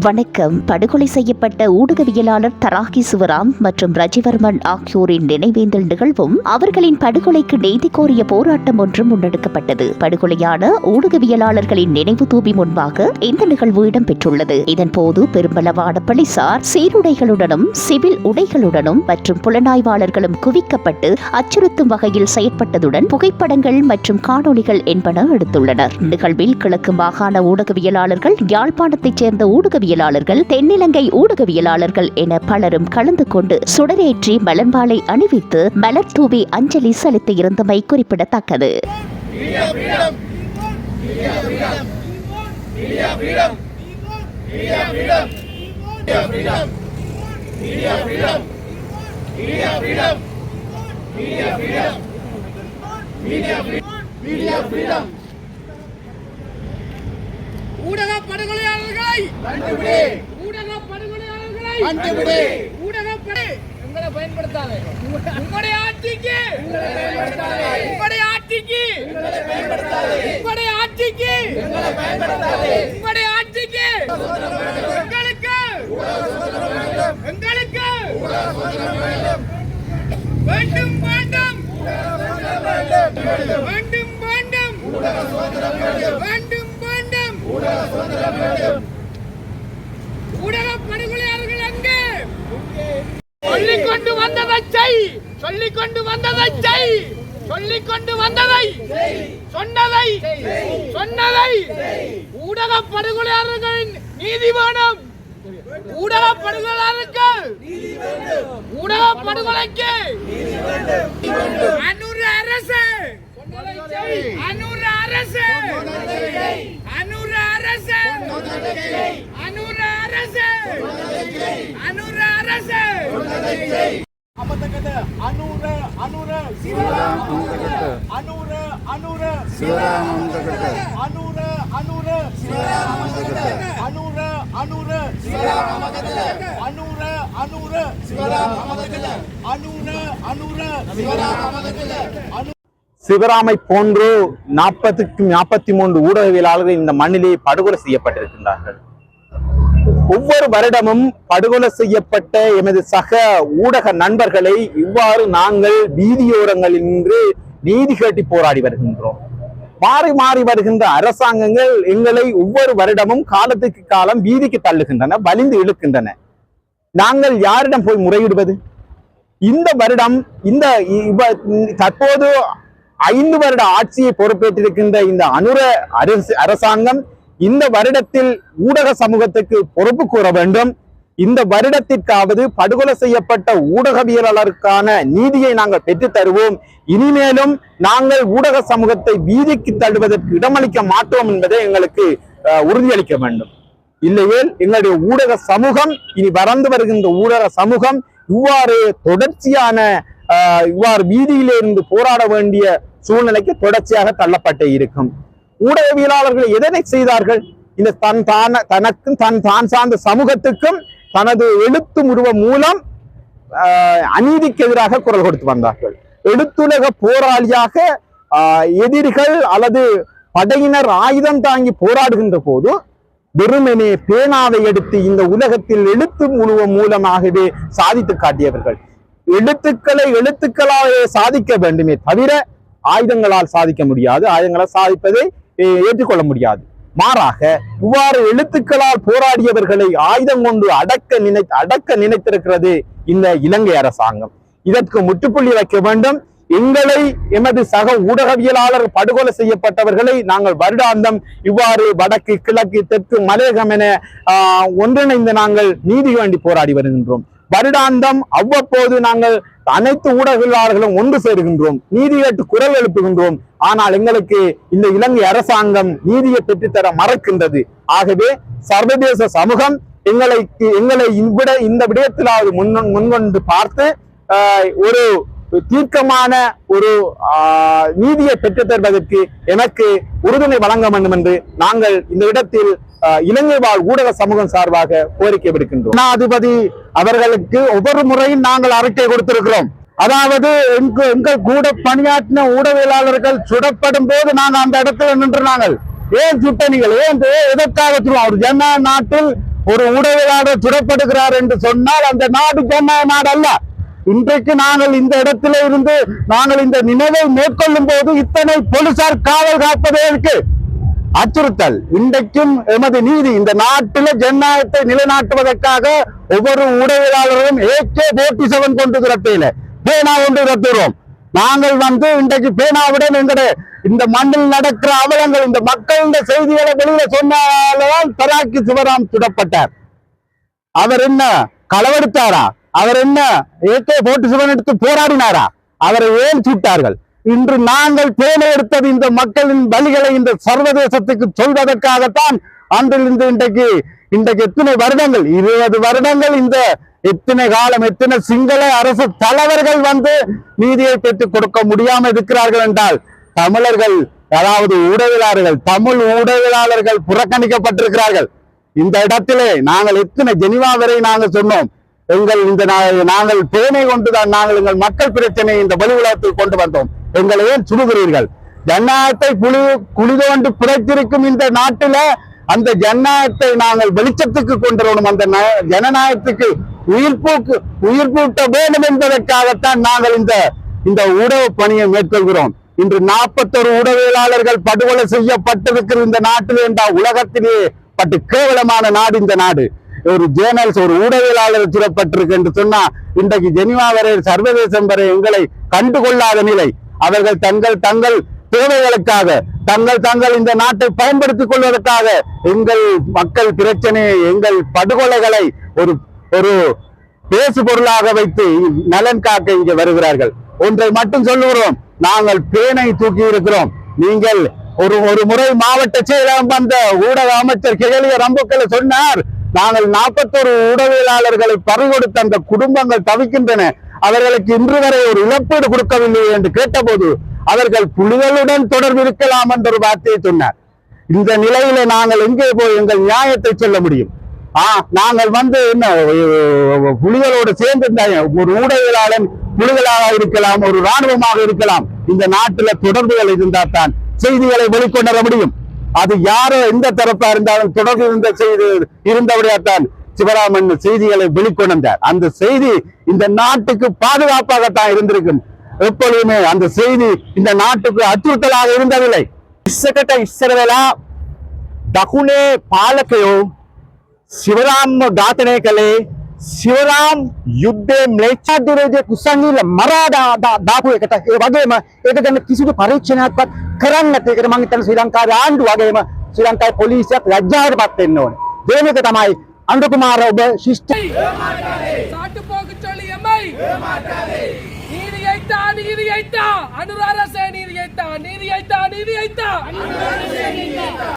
வணக்கம். படுகொலை செய்யப்பட்ட ஊடகவியலாளர் தராகி சிவராம் மற்றும் ரஜிவர்மன் ஆகியோரின் நினைவேந்தல் நிகழ்வும் அவர்களின் படுகொலைக்கு நீதி கோரிய போராட்டம் ஒன்றும் முன்னெடுக்கப்பட்டது. படுகொலையான ஊடகவியலாளர்களின் நினைவு தூபி முன்பாக இந்த நிகழ்வு இடம்பெற்றுள்ளது. இதன்போது பெரும்பளவான போலீசார் சீருடைகளுடனும் சிவில் உடைகளுடனும் மற்றும் புலனாய்வாளர்களும் குவிக்கப்பட்டு அச்சுறுத்தும் வகையில் செயற்பட்டதுடன் புகைப்படங்கள் மற்றும் காணொளிகள் என்பன எடுத்துள்ளனர். நிகழ்வில் கிழக்கு மாகாண ஊடகவியலாளர்கள் யாழ்ப்பாணத்தைச் சேர்ந்த ஊடக ஊடகவியலாளர்கள் தென்னிலங்கை ஊடகவியலாளர்கள் என பலரும் கலந்து கொண்டு சுடரேற்றி மலர்மாலை அணிவித்து மலர் தூவி அஞ்சலி செலுத்தியிருந்தமை குறிப்பிடத்தக்கது. ஊடக படுகொலையாளர்களை! ஊடக படுகொலையாளர்களை! ஊடக படை உங்களை பயன்படுத்தாதே. உங்களுடைய ஆட்சிக்கு! உங்களுடைய ஆட்சிக்கு! உங்களுடைய ஆட்சிக்கு! உங்களுடைய ஆட்சிக்கு! எங்களுக்கு! எங்களுக்கு! வேண்டும் வேண்டும்! வேண்டும் வேண்டும்! வேண்டும் வேண்டும்! ஊடக படுகொலையாளர்கள் அங்கே. சொல்லிக் கொண்டு வந்ததை செய் சொல்லிக் கொண்டு வந்ததை செய் சொல்லிக் கொண்டு வந்ததை சொன்னதை சொன்னதை ஊடக படுகொலையாளர்களின் நீதி வேணும். ஊடக படுகொலையாளருக்கு ஊடக படுகொலைக்கு அனுர அரசு. அனுர அரசு. அரசு! அனுர அரசு! அனுர அரசு! அபத்தகத அனுர அனுர அனுர அனுர அனுர அனுர அனுர அனுர அனுர அனுர அனுர அனுர அனுர சிவராமை போன்று நாற்பதுக்கும் நாற்பத்தி மூன்று ஊடகவியலாளர்கள் இந்த மண்ணிலே படுகொலை செய்யப்பட்டிருக்கின்றார்கள். ஒவ்வொரு வருடமும் படுகொலை செய்யப்பட்ட எமது சக ஊடக நண்பர்களை இவ்வாறு நாங்கள் வீதியோரங்களில் நின்று நீதி கேட்டி போராடி வருகின்றோம். மாறி மாறி வருகின்ற அரசாங்கங்கள் எங்களை ஒவ்வொரு வருடமும் காலத்துக்கு காலம் வீதிக்கு தள்ளுகின்றன வலிந்து இழுக்கின்றன. நாங்கள் யாரிடம் போய் முறையிடுவது? இந்த வருடம் இந்த தற்போது ஐந்து வருட ஆட்சியை பொறுப்பேற்றிருக்கின்ற இந்த அனுர அரசு அரசாங்கம் இந்த வருடத்தில் ஊடக சமூகத்துக்கு பொறுப்பு கூற வேண்டும். இந்த வருடத்திற்காவது படுகொலை செய்யப்பட்ட ஊடகவியலாளருக்கான நீதியை நாங்கள் பெற்றுத் தருவோம். இனிமேலும் நாங்கள் ஊடக சமூகத்தை வீதிக்கு தள்ளுவதற்கு இடமளிக்க மாட்டோம் என்பதை எங்களுக்கு உறுதியளிக்க வேண்டும். இல்லையேல் எங்களுடைய ஊடக சமூகம் இனி வறந்து வருகின்ற ஊடக சமூகம் இவ்வாறு தொடர்ச்சியான இவ்வாறு வீதியிலிருந்து போராட வேண்டிய சூழ்நிலைக்கு தொடர்ச்சியாக தள்ளப்பட்டு இருக்கும். ஊடகவியலாளர்கள் எதனை செய்தார்கள்? இந்த தன் தான தனக்கும் தன் தான் சார்ந்த சமூகத்துக்கும் தனது எழுத்து உருவம் மூலம் அநீதிக்கு எதிராக குரல் கொடுத்து வந்தார்கள். எழுத்துலக போராளியாக எதிரிகள் அல்லது படையினர் ஆயுதம் தாங்கி போராடுகின்ற போது வெறுமனே பேனாவை எடுத்து இந்த உலகத்தில் எழுத்து முழுவதும் மூலமாகவே சாதித்து காட்டியவர்கள். எழுத்துக்களை எழுத்துக்களாகவே சாதிக்க வேண்டுமே தவிர ஆயுதங்களால் சாதிக்க முடியாது. ஆயுதங்களால் சாதிப்பதை ஏற்றுக்கொள்ள முடியாது. மாறாக இவ்வாறு எழுத்துக்களால் போராடியவர்களை ஆயுதம் கொண்டு அடக்க நினை அடக்க நினைத்திருக்கிறது இந்த இலங்கை அரசாங்கம். இதற்கு முற்றுப்புள்ளி வைக்க வேண்டும். எங்களை எமது சக ஊடகவியலாளர் படுகொலை செய்யப்பட்டவர்களை நாங்கள் வருடாந்தம் இவ்வாறு வடக்கு கிழக்கு தெற்கு மலையகம் என ஆஹ், ஒன்றிணைந்து நாங்கள் நீதி வேண்டி போராடி வருகின்றோம். வருடாந்தம் அவ்வப்போது நாங்கள் அனைத்து ஊடகங்களும் ஒன்று சேருகின்றோம். நீதி கேட்டு குரல் எழுப்புகின்றோம். ஆனால் எங்களுக்கு இந்த இலங்கை அரசாங்கம் நீதியை பெற்றுத்தர மறக்கின்றது. ஆகவே சர்வதேச சமூகம் எங்களை எங்களை இவ்விட இந்த விடயத்திலாவது முன் முன்வந்து பார்த்து ஒரு தீர்க்கமான ஒரு நீதியை பெற்றுத் தருவதற்கு எனக்கு உறுதுணை வழங்க வேண்டும் என்று நாங்கள் இந்த இடத்தில் இலங்கை வாழ் ஊடக சமூகம் சார்பாக கோரிக்கை விடுக்கின்றோம். ஜனாதிபதி அவர்களுக்கு ஒவ்வொரு முறையும் நாங்கள் அறிக்கை கொடுத்திருக்கிறோம். அதாவது எங்கள் கூட பணியாற்றின ஊடகவியலாளர்கள் சுடப்படும் போது நாங்கள் அந்த இடத்துல நின்று நாங்கள் ஏன் சுட்ட நீங்கள் ஏன் எதற்காக சொல்லுவோம் ஒரு ஜன நாட்டில் ஒரு ஊடகவியலாளர் சுடப்படுகிறார் என்று சொன்னால் அந்த நாடு ஜனநாயக நாடு அல்ல. இன்றைக்கு நாங்கள் இந்த இடத்திலே இருந்து நாங்கள் இந்த நினைவை மேற்கொள்ளும் போது இத்தனை போலீசார் காவல் காப்பதே இருக்கு அச்சுறுத்தல். இன்றைக்கும் எமது நீதி இந்த நாட்டில ஜனநாயகத்தை நிலைநாட்டுவதற்காக ஒவ்வொரு ஊடகவியலாளரும் ஏகே போட்டி செவன் கொண்டு திரட்டையில பேனா கொண்டு திரட்டுகிறோம். நாங்கள் வந்து இன்றைக்கு பேனாவுடன் எங்களுடைய இந்த மண்ணில் நடக்கிற அவலங்கள் இந்த மக்கள் இந்த செய்திகளை வெளியில சொன்னால்தான் தராக்கி சிவராம் சுடப்பட்டார். அவர் என்ன களவெடுத்தாரா? அவர் என்ன ஏகே போட்டி சிவன் எடுத்து போராடினாரா? அவரை ஏன் சுட்டார்கள்? இன்று நாங்கள் தேர்ந்தெடுத்தது எடுத்தது இந்த மக்களின் பலிகளை இந்த சர்வதேசத்துக்கு சொல்வதற்காகத்தான் அன்றிலிருந்து இன்றைக்கு இன்றைக்கு எத்தனை வருடங்கள் இருபது வருடங்கள் இந்த எத்தனை காலம் எத்தனை சிங்கள அரசு தலைவர்கள் வந்து நீதியை பெற்றுக் கொடுக்க முடியாமல் இருக்கிறார்கள் என்றால் தமிழர்கள் அதாவது ஊடகவியலாளர்கள் தமிழ் ஊடகவியலாளர்கள் புறக்கணிக்கப்பட்டிருக்கிறார்கள். இந்த இடத்திலே நாங்கள் எத்தனை ஜெனிவா வரை நாங்கள் சொன்னோம் எங்கள் இந்த நாங்கள் பேனை கொண்டுதான் நாங்கள் எங்கள் மக்கள் பிரச்சனையை இந்த பலி உலகத்தில் கொண்டு வந்தோம். எங்களையும் சுடுகிறீர்கள்? ஜனநாயகத்தை புலி குளிதோண்டு புடைத்திருக்கும் இந்த நாட்டில அந்த ஜனநாயகத்தை நாங்கள் வெளிச்சத்துக்கு கொண்டு வரணும். அந்த ந- ஜனநாயகத்துக்கு உயிர்ப்பூக்கு உயிர்ப்பூட்ட வேண்டும் என்பதற்காகத்தான் நாங்கள் இந்த இந்த ஊடக பணியை மேற்கொள்கிறோம். இன்று நாற்பத்தொரு ஊடகவியலாளர்கள் படுகொலை செய்யப்பட்டிருக்கிற இந்த நாட்டில் என்றால் உலகத்திலே பட்டு கேவலமான நாடு இந்த நாடு. ஒரு ஜேர்னல்ஸ் ஒரு ஊடகவியலாளர் சுடப்பட்டிருக்கு என்று சொன்னா இன்றைக்கு ஜெனிவா வரை சர்வதேசம் வரை எங்களை கண்டுகொள்ளாத நிலை. அவர்கள் தங்கள் தங்கள் தேவைகளுக்காக தங்கள் தங்கள் இந்த நாட்டை பயன்படுத்திக் கொள்வதற்காக எங்கள் மக்கள் பிரச்சனையை எங்கள் படுகொலைகளை ஒரு ஒரு பேசு பொருளாக வைத்து நலன் காக்க இங்கே வருகிறார்கள். ஒன்றை மட்டும் சொல்லுகிறோம் நாங்கள் பேனை தூக்கி இருக்கிறோம். நீங்கள் ஒரு ஒரு முறை மாவட்ட செயலகம் வந்த ஊடக அமைச்சர் கிழலிய ரம்புக்களை சொன்னார் நாங்கள் நாற்பத்தோரு ஊடகவியலாளர்களை பறிகொடுத்த அந்த குடும்பங்கள் தவிக்கின்றன. அவர்களுக்கு இன்று வரை ஒரு இழப்பீடு கொடுக்கவில்லை என்று கேட்டபோது அவர்கள் புலிகளுடன் தொடர்பு இருக்கலாம் என்ற ஒரு வார்த்தையை சொன்னார். இந்த நிலையில நாங்கள் எங்கே போய் எங்கள் நியாயத்தை சொல்ல முடியும்? ஆஹ் நாங்கள் வந்து என்ன புலிகளோடு சேர்ந்து ஒரு ஊடகவியலாளன் புலிகளாக இருக்கலாம் ஒரு ராணுவமாக இருக்கலாம் இந்த நாட்டுல தொடர்புகள் இருந்தால் தான் செய்திகளை வெளிக்கொண்டு முடியும். அது யாரோ எந்த தரப்பா இருந்தாலும் தொடர்பு இருந்த செய்தி இருந்தபடியாத்தான் சிவராமன் செய்திகளை வெளிக்கொண்டார் அந்த செய்தி இந்த நாட்டுக்கு பாதுகாப்பாகத்தான் இருந்திருக்கும் எப்பொழுதுமே அந்த செய்தி இந்த நாட்டுக்கு அச்சுறுத்தலாக இருந்ததில்லை ඉස්සකට ඉස්සර වෙලා දකුණේ පාලකයෝ සිවරාම්ම ඝාතනය කළේ සිවරාම් යුද්ධේ ම්ලේච්ඡාධිරේජය කුසංගීල මරාදා දාපු එකට ඒ වගේම ඒක ගැන කිසිදු පරීක්ෂණයක්වත් කරන්නේ නැති එකට මම හිතන්නේ ශ්‍රී ලංකාවේ ආණ්ඩුව වගේම ශ්‍රී ලංකාවේ පොලිසියත් ලැජ්ජාවටපත් වෙන්න ඕනේ. දෙවෙනි එක තමයි அன்புக்குமார் சிஸ்டர். நீதியைத்தா அனுராரசே நீதியைத்தா. நீதியைத்தா நீதியைத்தா.